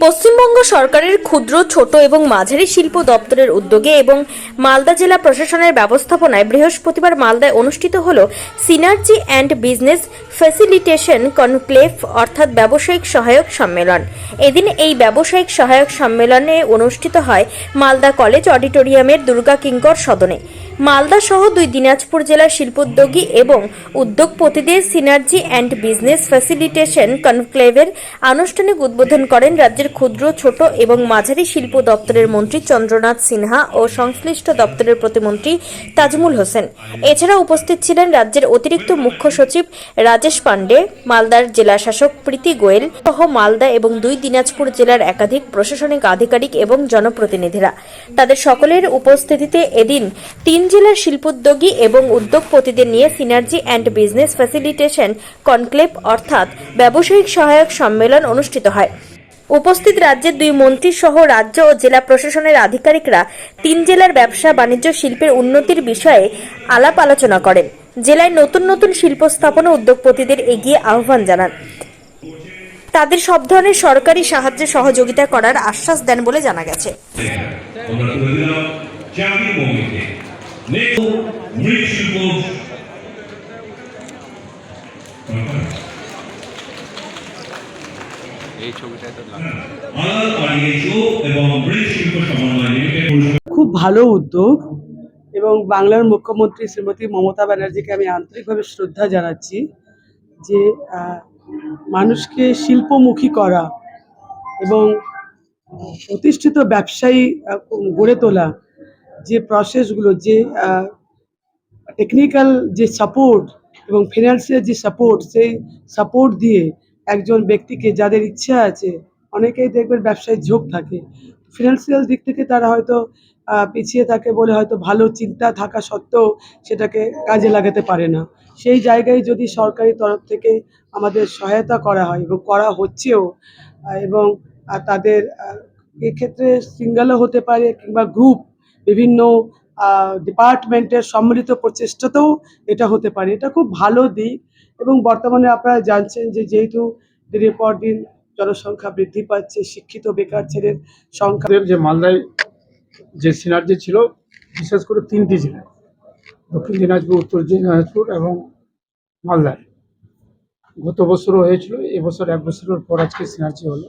পশ্চিমবঙ্গ সরকারের ক্ষুদ্র, ছোট এবং মাঝারি শিল্প দপ্তরের উদ্যোগে এবং মালদা জেলা প্রশাসনের ব্যবস্থাপনায় বৃহস্পতিবার মালদায় অনুষ্ঠিত হল synergy and business facilitation conclave অর্থাৎ ব্যবসায়িক সহায়ক সম্মেলন। এদিন এই ব্যবসায়িক সহায়ক সম্মেলনে অনুষ্ঠিত হয় মালদা কলেজ অডিটোরিয়ামের দুর্গা কিঙ্কর সদনে। মালদা সহ দুই দিনাজপুর জেলার শিল্পোদ্যোগী এবং উদ্যোগপতিদের সিনার্জি অ্যান্ড বিজনেস ফ্যাসিলিটেশন কনক্লেভের আনুষ্ঠানিক উদ্বোধন করেন রাজ্যের ক্ষুদ্র, ছোট এবং মাঝারি শিল্প দপ্তরের মন্ত্রী চন্দ্রনাথ সিনহা ও সংশ্লিষ্ট দপ্তরের প্রতিমন্ত্রী তাজমুল হোসেন। এছাড়া উপস্থিত ছিলেন রাজ্যের অতিরিক্ত মুখ্য সচিব রাজেশ পাণ্ডে, মালদার জেলা শাসক প্রীতি গোয়েল সহ মালদা এবং দুই দিনাজপুর জেলার একাধিক প্রশাসনিক আধিকারিক এবং জনপ্রতিনিধিরা। তাদের সকলের উপস্থিতিতে এদিন তিন জেলার শিল্পোদ্যোগী এবং উদ্যোগপতিদের নিয়ে synergy and business facilitation conclave অর্থাৎ ব্যবসায়িক সহায়ক সম্মেলন অনুষ্ঠিত হয়। উপস্থিত রাজ্যের দুই মন্ত্রী সহ রাজ্য ও জেলা প্রশাসনের আধিকারিকরা তিন জেলার ব্যবসা বাণিজ্য শিল্পের উন্নতির বিষয়ে আলাপ আলোচনা করেন। জেলায় নতুন নতুন শিল্প স্থাপন উদ্যোগপতিদের এগিয়ে আহ্বান জানান। তাদের সব ধরনের সরকারি সাহায্য সহযোগিতা করার আশ্বাস দেন বলে জানা গেছে। খুব ভালো উদ্যোগ। এবং বাংলার মুখ্যমন্ত্রী শ্রীমতী মমতা ব্যানার্জিকে আমি আন্তরিকভাবে শ্রদ্ধা জানাচ্ছি যে মানুষকে শিল্পমুখী করা এবং প্রতিষ্ঠিত ব্যবসায়ী গড়ে তোলা যে প্রসেসগুলো যে টেকনিক্যাল যে সাপোর্ট এবং ফিনান্সিয়াল যে সাপোর্ট সেই সাপোর্ট দিয়ে একজন ব্যক্তিকে যাদের ইচ্ছা আছে, অনেকেই দেখবেন ব্যবসায় ঝোঁক থাকে। ফিনান্সিয়াল দিক থেকে তারা হয়তো পিছিয়ে থাকে বলে হয়তো ভালো চিন্তা থাকা সত্ত্বেও সেটাকে কাজে লাগাতে পারে না। সেই জায়গায় যদি সরকারি তরফ থেকে আমাদের সহায়তা করা হয় এবং করা হচ্ছেও এবং তাদের এক্ষেত্রে সিঙ্গেলও হতে পারে কিংবা গ্রুপ বিভিন্ন ডিপার্টমেন্টের সম্মিলিত প্রচেষ্টাতেও এটা হতে পারে। এটা খুব ভালো দিক এবং বর্তমানে আপনারা জানছেন যে যেহেতু দিনের পর দিন জনসংখ্যা বৃদ্ধি পাচ্ছে, শিক্ষিত বেকার ছেলের সংখ্যা যে মালদায় যে সিনার্জি ছিল, বিশেষ করে তিনটি জেলা, দক্ষিণ দিনাজপুর, উত্তর দিনাজপুর এবং মালদায় গত বছরও হয়েছিল, এবছর এক বছরের পর আজকে সিনার্জি হলো।